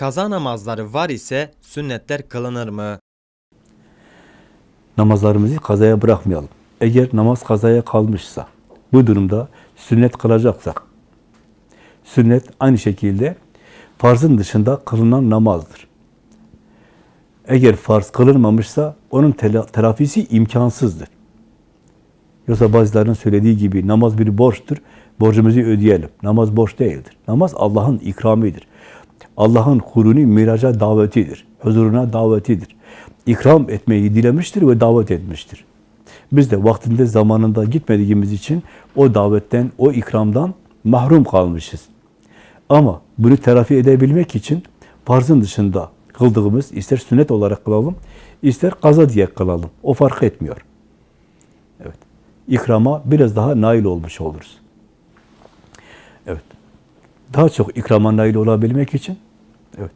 Kaza namazları var ise sünnetler kılınır mı? namazlarımızı kazaya bırakmayalım. Eğer namaz kazaya kalmışsa, bu durumda sünnet kılacaksak, sünnet aynı şekilde farzın dışında kılınan namazdır. Eğer farz kılınmamışsa onun tela- telafisi imkansızdır. Yoksa bazılarının söylediği gibi namaz bir borçtur, borcumuzu ödeyelim. Namaz borç değildir. Namaz Allah'ın ikramidir. Allah'ın kulunu miraca davetidir, huzuruna davetidir. İkram etmeyi dilemiştir ve davet etmiştir. Biz de vaktinde zamanında gitmediğimiz için o davetten, o ikramdan mahrum kalmışız. Ama bunu telafi edebilmek için farzın dışında kıldığımız, ister sünnet olarak kılalım, ister kaza diye kılalım. O fark etmiyor. Evet. İkrama biraz daha nail olmuş oluruz. Evet. Daha çok ikrama nail olabilmek için evet,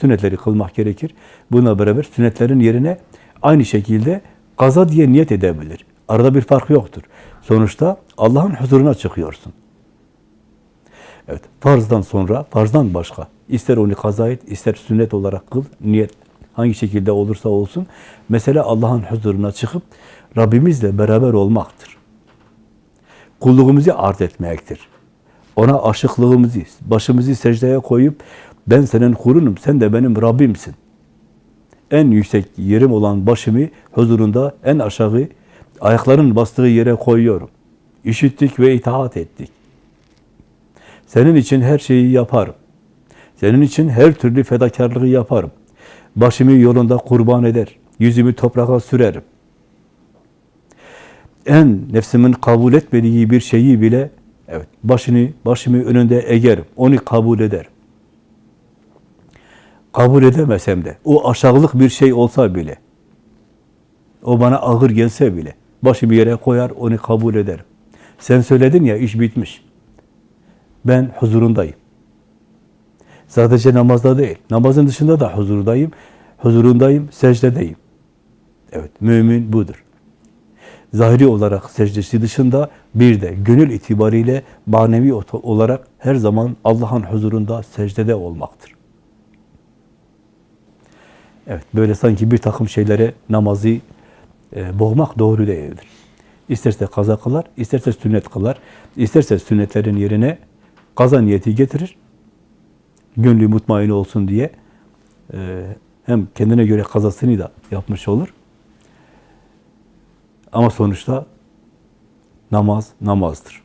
sünnetleri kılmak gerekir. Buna beraber sünnetlerin yerine aynı şekilde kaza diye niyet edebilir. Arada bir fark yoktur. Sonuçta Allah'ın huzuruna çıkıyorsun. Evet, farzdan sonra, farzdan başka. ister onu kaza et, ister sünnet olarak kıl, niyet hangi şekilde olursa olsun. Mesela Allah'ın huzuruna çıkıp Rabbimizle beraber olmaktır. Kulluğumuzu arz etmektir. Ona aşıklığımızı, başımızı secdeye koyup ben senin kulunum, sen de benim Rabbimsin. En yüksek yerim olan başımı huzurunda en aşağı ayakların bastığı yere koyuyorum. İşittik ve itaat ettik. Senin için her şeyi yaparım. Senin için her türlü fedakarlığı yaparım. Başımı yolunda kurban eder. Yüzümü toprağa sürerim. En nefsimin kabul etmediği bir şeyi bile evet başını başımı önünde egerim. Onu kabul ederim. Kabul edemesem de o aşağılık bir şey olsa bile o bana ağır gelse bile başımı yere koyar onu kabul ederim. Sen söyledin ya iş bitmiş. Ben huzurundayım. Sadece namazda değil, namazın dışında da huzurdayım. Huzurundayım, secdedeyim. Evet, mümin budur. Zahiri olarak secdesi dışında bir de gönül itibariyle manevi olarak her zaman Allah'ın huzurunda secdede olmaktır. Evet, böyle sanki bir takım şeylere namazı e, boğmak doğru değildir. İsterse kaza kılar, isterse sünnet kılar, isterse sünnetlerin yerine kaza niyeti getirir, gönlü mutmain olsun diye e, hem kendine göre kazasını da yapmış olur. Ama sonuçta namaz namazdır.